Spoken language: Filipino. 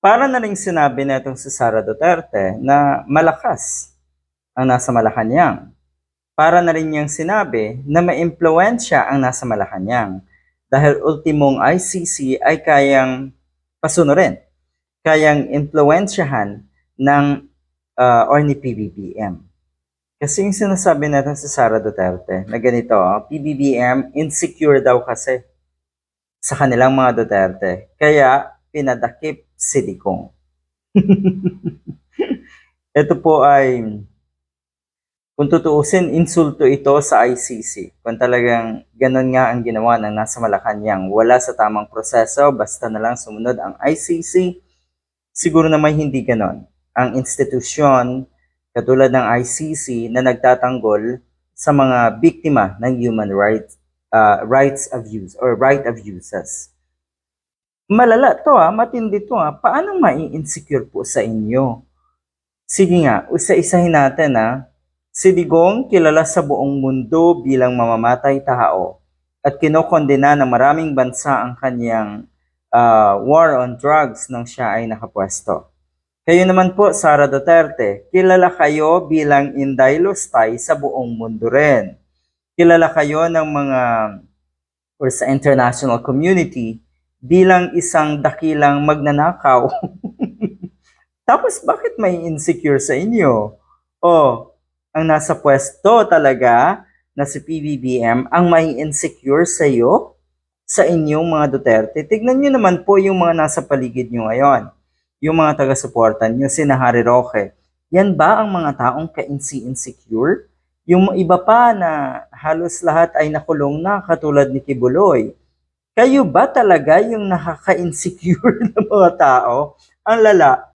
Para na rin sinabi netong si Sara Duterte na malakas ang nasa Malacanang. Para na rin niyang sinabi na maimpluwensya ang nasa Malacanang dahil ultimong ICC ay kayang pasunurin, kayang impluwensyahan ng uh, or ni PBBM. Kasi yung sinasabi natin sa Sara Duterte na ganito, ah, PBBM insecure daw kasi sa kanilang mga Duterte. Kaya pinadakip si Digong. Ito po ay, kung tutuusin, insulto ito sa ICC. Kung talagang ganun nga ang ginawa ng nasa Malacanang, wala sa tamang proseso, basta na lang sumunod ang ICC, siguro naman hindi ganon. Ang institusyon, katulad ng ICC, na nagtatanggol sa mga biktima ng human rights uh, rights abuse or right abuses. Malala to ha, matindi to ha. Paano mai-insecure po sa inyo? Sige nga, isa-isahin natin ha. Si Digong kilala sa buong mundo bilang mamamatay tao at kinokondena ng maraming bansa ang kanyang uh, war on drugs nang siya ay nakapwesto. Kayo naman po, Sara Duterte, kilala kayo bilang Inday Lustay sa buong mundo rin. Kilala kayo ng mga or sa international community bilang isang dakilang magnanakaw. Tapos bakit may insecure sa inyo? Oh, ang nasa pwesto talaga na si PBBM ang may insecure sa iyo sa inyong mga Duterte. Tignan nyo naman po yung mga nasa paligid nyo ngayon. Yung mga taga-suportan nyo, si Harry Roque. Yan ba ang mga taong ka-insecure? Yung iba pa na halos lahat ay nakulong na katulad ni Kibuloy. Kayo ba talaga yung nakaka-insecure ng mga tao? Ang lala,